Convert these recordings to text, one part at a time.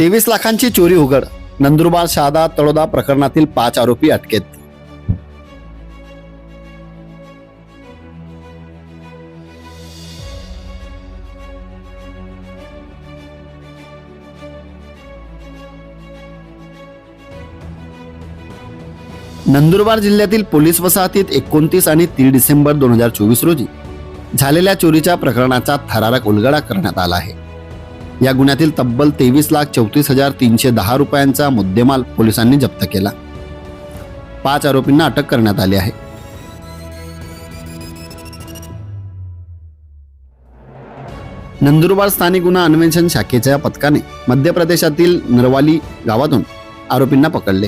तेवीस लाखांची चोरी उघड. नंदुरबार शहादा तळोदा प्रकरणातील पाच आरोपी अटकेत. नंदुरबार जिल्ह्यातील पोलीस वसाहतीत एकोणतीस आणि तीस डिसेंबर दोन हजार चोवीस रोजी झालेल्या चोरीच्या प्रकरणाचा थरारक उलगडा करण्यात आला आहे. या गुन्ह्यातील तब्बल तेवीस लाख चौतीस हजार तीनशे दहा रुपयांचा मुद्देमाल पोलिसांनी जप्त केला. पाच आरोपींना अटक करण्यात आली आहे. नंदुरबार स्थानिक गुन्हा अन्वेषण शाखेच्या पथकाने मध्य प्रदेशातील नरवाली गावातून आरोपींना पकडले.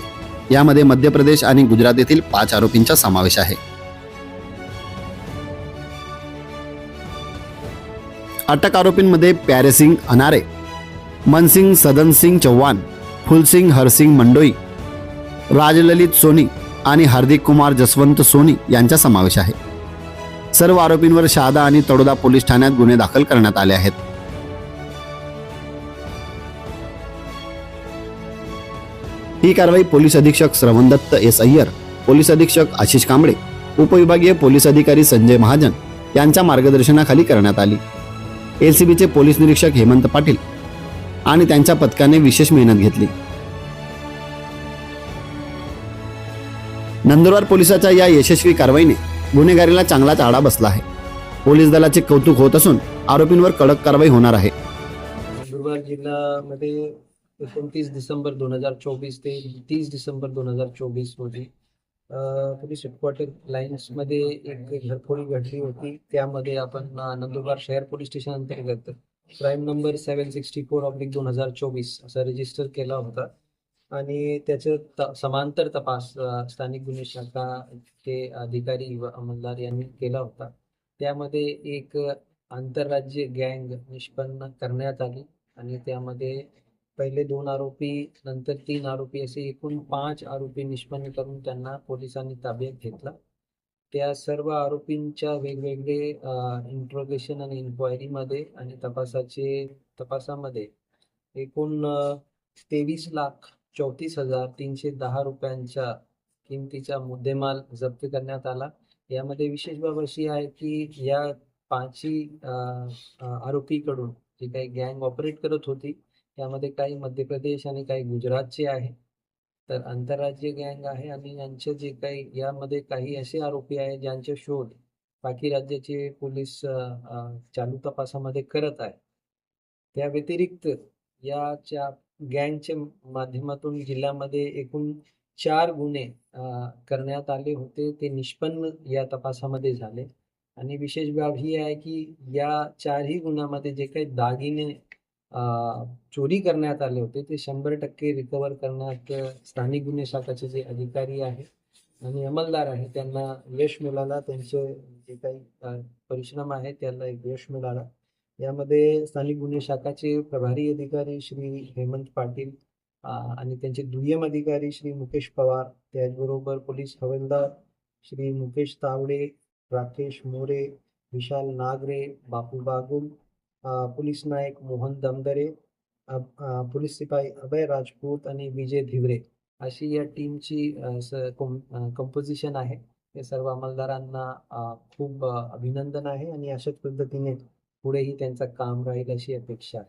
यामध्ये मध्य प्रदेश आणि गुजरात येथील पाच आरोपींचा समावेश आहे. अटक आरोपींमध्ये प्यारेसिंग अनारे मनसिंग सदनसिंग चव्हाण फुलसिंग हरसिंग मंडोई राजललित सोनी आणि हार्दिक कुमार जसवंत सोनी यांचा समावेश आहे. सर्व आरोपींवर शहादा आणि तडोदा पोलीस ठाण्यात गुन्हे दाखल करण्यात आले आहेत. ही कारवाई पोलीस अधीक्षक श्रवण दत्त एस अय्यर पोलीस अधीक्षक आशिष कांबळे उपविभागीय पोलीस अधिकारी संजय महाजन यांच्या मार्गदर्शनाखाली करण्यात आली. एलसीबीचे पोलीस निरीक्षक हेमंत पाटील आणि त्यांच्या पथकाने विशेष मेहनत घेतली. नंदुरबार पोलिसाच्या या यशस्वी कारवाईने गुन्हेगारीला चांगलाच आडा बसला आहे. पोलीस दलाचे कौतुक होत असून आरोपींवर कडक कारवाई होणार आहे. नंदुरबार जिल्ह्यामध्ये एकोणतीस डिसेंबर दोन हजार चोवीस ते तीस डिसेंबर दोन हजार चोवीस रोजी पोलीस हेडक्वार्टर लाईन्समध्ये एक घरफोडी घडली होती. त्यामध्ये आपण नंदुरबार शहर पोलीस स्टेशन अंतर्गत crime number seven sixty four oblique दोन हजार चोवीस असा रजिस्टर केला होता. आणि त्याचं त समांतर तपास स्थानिक गुन्हे शाखा ते अधिकारी व अंमलदार यांनी केला होता. त्यामध्ये एक आंतरराज्य गँग निष्पन्न करण्यात आली आणि त्यामध्ये पहिले दोन आरोपी नंतर तीन आरोपी असे एकूण पाच आरोपी निष्पन्न करून त्यांना पोलिसांनी ताब्यात घेतला. त्या सर्व आरोपींच्या वेगवेगळे इंट्रोगेशन आणि इन्क्वायरीमध्ये आणि तपासाचे तपासामध्ये एकूण तेवीस लाख चौतीस हजार तीनशे दहा रुपयांच्या किमतीचा मुद्देमाल जप्त करण्यात आला. यामध्ये विशेष बाब अशी आहे की या पाचही आरोपीकडून जी काही गँग ऑपरेट करत होती यामध्ये काही मध्य प्रदेश आणि काही गुजरातचे आहे. तर आंतरराज्य गँग आहे आणि यांचे जे काही यामध्ये काही असे आरोपी आहेत ज्यांचे शोध बाकी राज्याचे पोलीस चालू तपासामध्ये करत आहे त्या व्यतिरिक्त याच्या गँगच्या माध्यमातून जिल्ह्यामध्ये एकूण चार गुन्हे करण्यात आले होते. ते निष्पन्न या तपासामध्ये झाले. आणि विशेष बाब ही आहे की या चारही गुन्ह्यामध्ये जे काही दागिने चोरी करण्यात आले होते. ते शंभर टक्के रिकवर करण्यात स्थानिक गुन्हे शाखाचे जे अधिकारी आहेत आणि अंमलदार आहे त्यांना यश मिळाला. त्यांचे जे काही परिश्रम आहे त्याला एक यश मिळाला. यामध्ये स्थानिक गुन्हे शाखाचे प्रभारी अधिकारी श्री हेमंत पाटील आणि त्यांचे दुय्यम अधिकारी श्री मुकेश पवार त्याचबरोबर पोलीस हवालदार श्री मुकेश तावडे राकेश मोरे विशाल नागरे बापू बागुल पोलीस नायक मोहन दमदरे पोलीस शिपाई अभय राजपूत आणि विजय धिवरे अशी या टीमची कंपोजिशन आहे. हे सर्व अंमलदारांना खूप अभिनंदन आहे आणि अशाच पद्धतीने पुढेही त्यांचं काम राहील अशी अपेक्षा आहे.